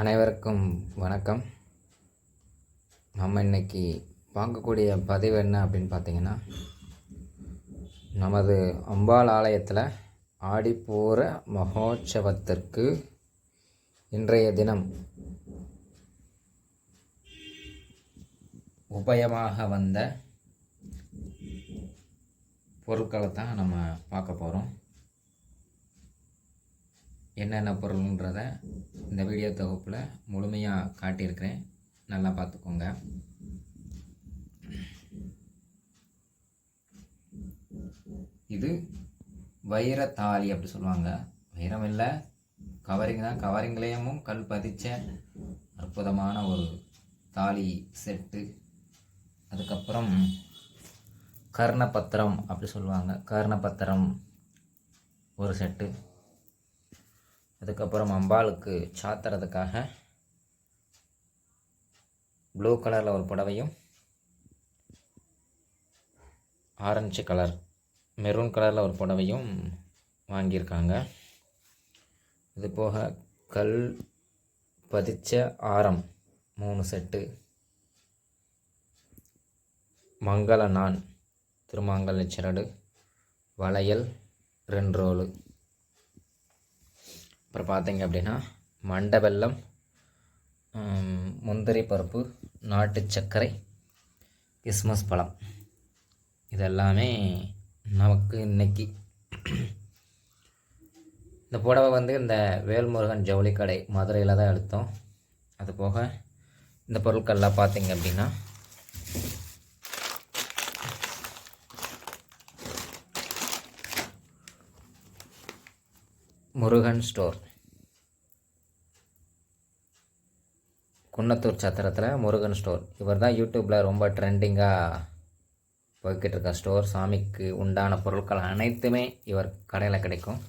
அனைவருக்கும் வணக்கம். நம்ம இன்றைக்கி பார்க்கக்கூடிய பதிவு என்ன அப்படின்னு பார்த்தீங்கன்னா நமது அம்பாள் ஆலயத்தில் ஆடிப்பூர மகோற்சவத்திற்கு இன்றைய தினம் உபயமாக வந்த பொருட்களை தான் நம்ம பார்க்க போகிறோம் என்னென்ன பொருள்ன்றத இந்த வீடியோ தொகுப்பில் முழுமையாக காட்டியிருக்கிறேன். நல்லா பார்த்துக்கோங்க. இது வைரத்தாலி அப்படி சொல்லுவாங்க. வைரம் இல்லை கவரிங் தான். கவரிங்லேயமும் கல் பதிச்ச அற்புதமான ஒரு தாலி செட்டு. அதுக்கப்புறம் கர்ணபத்திரம் அப்படி சொல்லுவாங்க. கர்ணபத்திரம் ஒரு செட்டு. அதுக்கப்புறம் அம்பாளுக்கு சாத்துறதுக்காக ப்ளூ கலரில் ஒரு புடவையும் ஆரஞ்சு கலர் மெரூன் கலரில் ஒரு புடவையும் வாங்கியிருக்காங்க. இது போக கல் பதிச்ச ஆரம் மூணு செட்டு. மங்கள நான் திருமாங்கல்ய சரடு வளையல் ரெண்டு ரோலு. அப்புறம் பார்த்தீங்க அப்படின்னா மண்டை வெல்லம் முந்திரி பருப்பு நாட்டு சர்க்கரை கிஸ்மஸ் பழம். இதெல்லாமே நமக்கு இன்றைக்கி இந்த புடவை வந்து இந்த வேல்முருகன் ஜவுளி கடை மதுரையில் தான் எடுத்தோம். அது போக இந்த பொருட்கள்லாம் பார்த்தீங்க அப்படின்னா முருகன் ஸ்டோர். குன்னத்தூர் சத்திரத்தில் முருகன் ஸ்டோர். இவர் தான் யூடியூப்பில் ரொம்ப ட்ரெண்டிங்காக போய்கிட்டு இருக்க ஸ்டோர். சாமிக்கு உண்டான பொருட்கள் அனைத்துமே இவர் கடையில் கிடைக்கும்.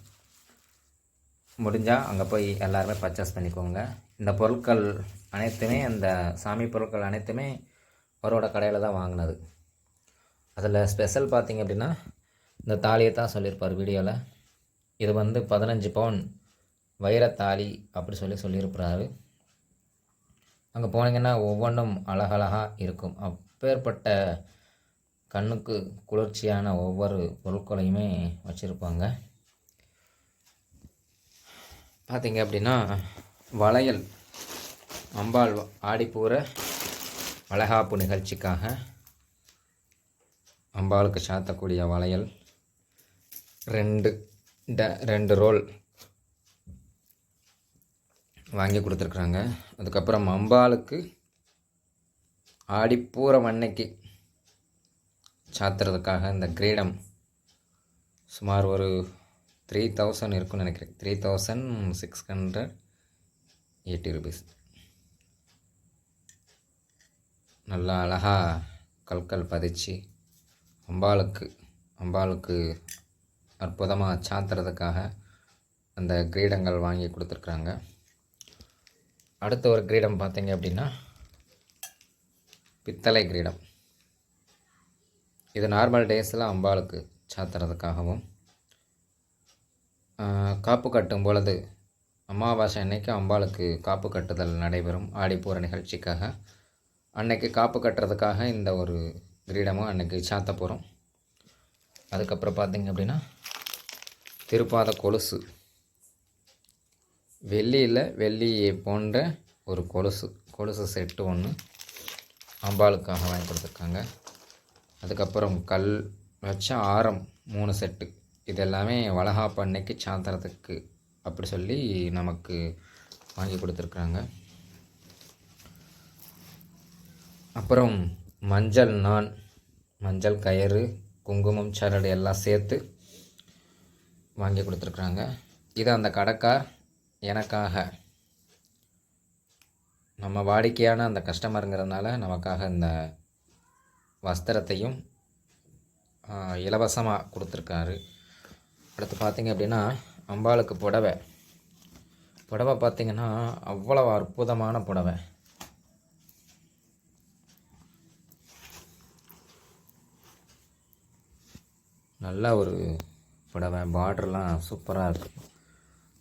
முடிஞ்சால் அங்கே போய் எல்லாருமே பர்ச்சேஸ் பண்ணிக்கோங்க. இந்த பொருட்கள் அனைத்துமே அந்த சாமி பொருட்கள் அனைத்துமே அவரோட கடையில் தான் வாங்கினது. அதில் ஸ்பெஷல் பார்த்திங்க அப்படின்னா இந்த தாலியை தான் சொல்லியிருப்பார் வீடியோவில் இது வந்து பதினஞ்சு பவுன் வைரத்தாலி அப்படி சொல்லி சொல்லியிருக்கிறாரு. அங்கே போனீங்கன்னா ஒவ்வொன்றும் அழகழகாக இருக்கும். அப்பேற்பட்ட கண்ணுக்கு குளிர்ச்சியான ஒவ்வொரு பொருட்களையுமே வச்சுருப்பாங்க. பார்த்தீங்க அப்படின்னா வளையல் அம்பாள் ஆடிப்பூர வளகாப்பு நிகழ்ச்சிக்காக அம்பாளுக்கு சாத்தக்கூடிய வளையல். ரெண்டு ட ரெண்டு ரோல் வாங்கி கொடுத்துருக்குறாங்க. அதுக்கப்புறம் அம்பாளுக்கு ஆடிப்பூரம் அன்னைக்கு சாத்துறதுக்காக இந்த கிரீடம் சுமார் ஒரு த்ரீ தௌசண்ட் இருக்கும்னு நினைக்கிறேன். Three thousand six hundred eighty rupees நல்லா அழகாக கல்கல் பதிச்சு அம்பாளுக்கு அம்பாளுக்கு அற்புதமாக சாத்துறதுக்காக அந்த கிரீடங்கள் வாங்கி கொடுத்துருக்குறாங்க. அடுத்த ஒரு கிரீடம் பார்த்தீங்க அப்படின்னா பித்தளை கிரீடம். இது நார்மல் டேஸில் அம்பாளுக்கு சாத்துறதுக்காகவும் காப்பு கட்டும் பொழுது அமாவாசை அன்னைக்கு அம்பாளுக்கு காப்பு கட்டுதல் நடைபெறும். ஆடிப்பூர நிகழ்ச்சிக்காக அன்னைக்கு காப்பு கட்டுறதுக்காக இந்த ஒரு கிரீடமும் அன்னைக்கு சாத்த போகிறோம் அதுக்கப்புறம் பார்த்தீங்க அப்படின்னா திருப்பாத கொலுசு. வெள்ளியில் வெள்ளி போன்ற ஒரு கொலுசு. கொலுசு செட்டு ஒன்று அம்பாளுக்காக வாங்கி கொடுத்துருக்காங்க. அதுக்கப்புறம் கல் வச்ச ஆரம் மூணு செட்டு இது எல்லாமே வளகாப்பு அன்னைக்கு சாத்திரத்துக்கு அப்படி சொல்லி நமக்கு வாங்கி கொடுத்துருக்குறாங்க அப்புறம் மஞ்சள் நான் மஞ்சள் கயிறு குங்குமம் சரடு எல்லாம் சேர்த்து வாங்கி கொடுத்துருக்குறாங்க. இது அந்த கடைக்கார் எனக்காக. நம்ம வாடிக்கையான அந்த கஸ்டமருங்கிறதுனால நமக்காக இந்த வஸ்திரத்தையும் இலவசமாக கொடுத்துருக்காரு. அடுத்து பார்த்திங்க அப்படின்னா அம்பாளுக்கு புடவை. புடவை பார்த்திங்கன்னா அவ்வளவு அற்புதமான புடவை. நல்ல ஒரு புடவை பார்டர்லாம் சூப்பராக இருக்குது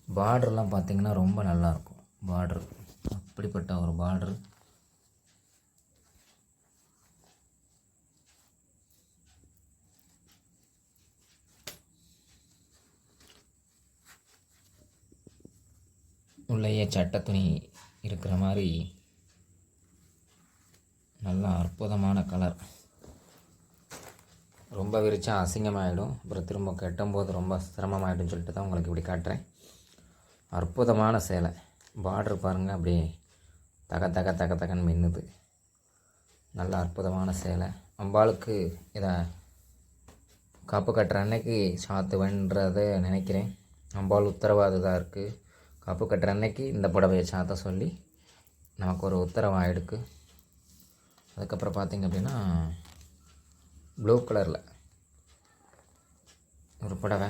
பார்டர்லாம் பார்த்தீங்கன்னா ரொம்ப நல்லாயிருக்கும் பார்டர் அப்படிப்பட்ட ஒரு பார்டர் உள்ளேயே சட்ட துணி இருக்கிற மாதிரி. நல்லா அற்புதமான கலர் ரொம்ப விரிச்சா அசிங்கமாகிடும் அப்புறம் திரும்ப கட்டும்போது ரொம்ப சிரமமாயிடும்னு சொல்லிட்டு தான் உங்களுக்கு இப்படி காட்டுறேன். அற்புதமான சேலை. பார்டர் பாருங்கள் அப்படியே தக தக தக தகன்னு மின்னுது. நல்ல அற்புதமான சேலை. அம்பாளுக்கு இதை காப்பு கட்டுற அன்னைக்கு சாத்துவேன்றதை நினைக்கிறேன். அம்பாள் உத்தரவாததாக இருக்குது காப்பு கட்டுற அன்னைக்கு இந்த புடவையை சாத்த சொல்லி நமக்கு ஒரு உத்தரவாக எடுக்கு அதுக்கப்புறம் பார்த்தீங்க அப்படின்னா ப்ளூ கலரில் ஒரு புடவை.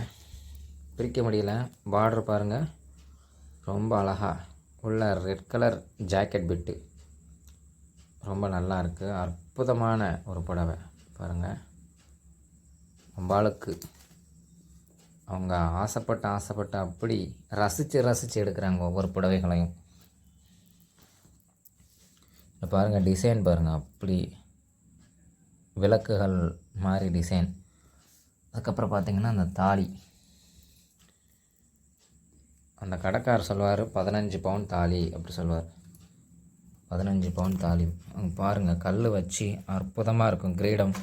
பிரிக்க முடியல. பார்டர் பாருங்கள் ரொம்ப அழகாக உள்ள ரெட் கலர் ஜாக்கெட் பிட்டு ரொம்ப நல்லா இருக்குது அற்புதமான ஒரு புடவை. பாருங்கள் அம்பாளுக்கு அவங்க ஆசைப்பட்டு ஆசைப்பட்டு அப்படி ரசித்து ரசித்து எடுக்கிறாங்க ஒவ்வொரு புடவைகளையும். பாருங்கள் டிசைன் பாருங்கள் அப்படி விளக்குகள் மாதிரி டிசைன் அதுக்கப்புறம் பார்த்திங்கன்னா அந்த தாலி. அந்த கடைக்காரர் சொல்லுவார் பதினஞ்சு பவுன் தாலி அப்படி சொல்லுவார். பதினஞ்சு பவுன் தாலி. பாருங்கள் கல் வச்சு அற்புதமாக இருக்கும். கிரீடம்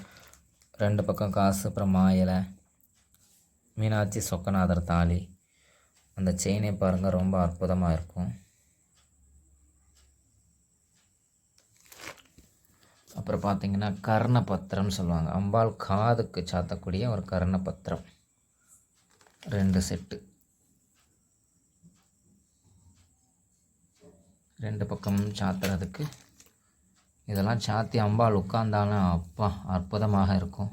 ரெண்டு பக்கம் காசு அப்புறம் மாயலை. மீனாட்சி சொக்கநாதர் தாலி. அந்த செயினே பாருங்கள் ரொம்ப அற்புதமாக இருக்கும். அப்புறம் பார்த்தீங்கன்னா கர்ணபத்திரம்னு சொல்லுவாங்க. அம்பாள் காதுக்கு சாத்தக்கூடிய ஒரு கர்ணபத்திரம். ரெண்டு செட்டு ரெண்டு பக்கமும் சாத்துறதுக்கு. இதெல்லாம் சாத்தி அம்பாள் உட்கார்ந்தாலும் அப்பா அற்புதமாக இருக்கும்.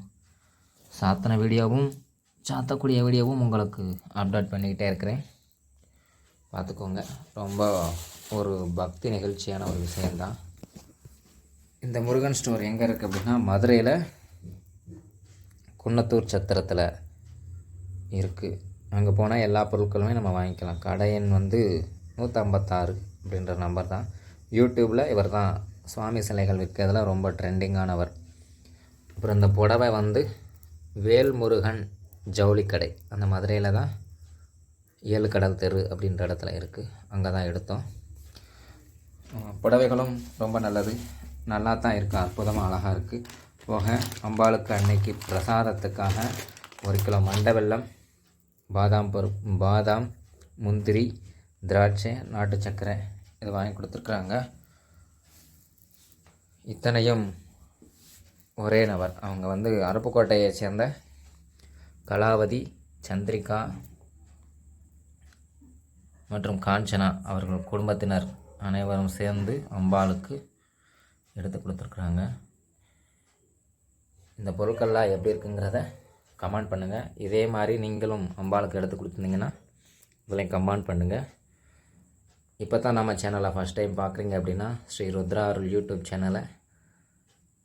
சாத்தின வீடியோவும் சாத்தக்கூடிய வீடியோவும் உங்களுக்கு அப்டேட் பண்ணிக்கிட்டே இருக்கிறேன். பார்த்துக்கோங்க. ரொம்ப ஒரு பக்தி நிகழ்ச்சியான ஒரு விஷயந்தான் இந்த முருகன் ஸ்டோர் எங்கே இருக்குது அப்படின்னா மதுரையில் குன்னத்தூர் சத்திரத்தில் இருக்குது அங்கே போனால் எல்லா பொருட்களுமே நம்ம வாங்கிக்கலாம். கடை எண் வந்து நூற்றம்பத்தாறு அப்படின்ற நம்பர் தான். யூடியூப்பில் இவர் தான் சுவாமி சிலைகள் விற்கிறதுல ரொம்ப ட்ரெண்டிங்கானவர் அப்புறம் இந்த புடவை வந்து வேல்முருகன் ஜவுளி கடை அந்த மதுரையில் தான் ஏழு கடல் தெரு அப்படின்ற இடத்துல இருக்குது அங்கே தான் எடுத்தோம் புடவைகளும் ரொம்ப நல்லது. நல்லா தான் இருக்குது அற்புதமாக அழகாக இருக்குது போக அம்பாளுக்கு அன்னைக்கு பிரசாதத்துக்காக ஒரு கிலோ மண்டை வெல்லம் பாதாம் பருப்பு பாதாம் முந்திரி திராட்சை நாட்டு சர்க்கரை இது வாங்கி கொடுத்துருக்குறாங்க. இத்தனையும் ஒரே நபர். அவங்க வந்து அருப்புக்கோட்டையை சேர்ந்த கலாவதி சந்திரிகா மற்றும் காஞ்சனா அவர்கள் குடும்பத்தினர் அனைவரும் சேர்ந்து அம்பாளுக்கு எடுத்து கொடுத்துருக்குறாங்க. இந்த பொருட்கள்லாம் எப்படி இருக்குங்கிறத கமெண்ட் பண்ணுங்கள் இதே மாதிரி நீங்களும் அம்பாளுக்கு எடுத்து கொடுத்துருந்தீங்கன்னா இதில் கமெண்ட் பண்ணுங்கள் இப்போ தான் நம்ம சேனலை ஃபஸ்ட் டைம் பார்க்குறீங்க அப்படின்னா ஸ்ரீ ருத்ரா அருள் யூடியூப் சேனலை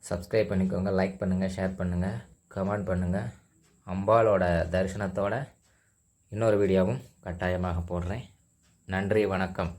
சப்ஸ்கிரைப் பண்ணிக்கோங்க லைக் பண்ணுங்கள் ஷேர் பண்ணுங்கள் கமெண்ட் பண்ணுங்கள் அம்பாளோட தரிசனத்தோட இன்னொரு வீடியோவும் கட்டாயமாக போடுறேன். நன்றி வணக்கம்.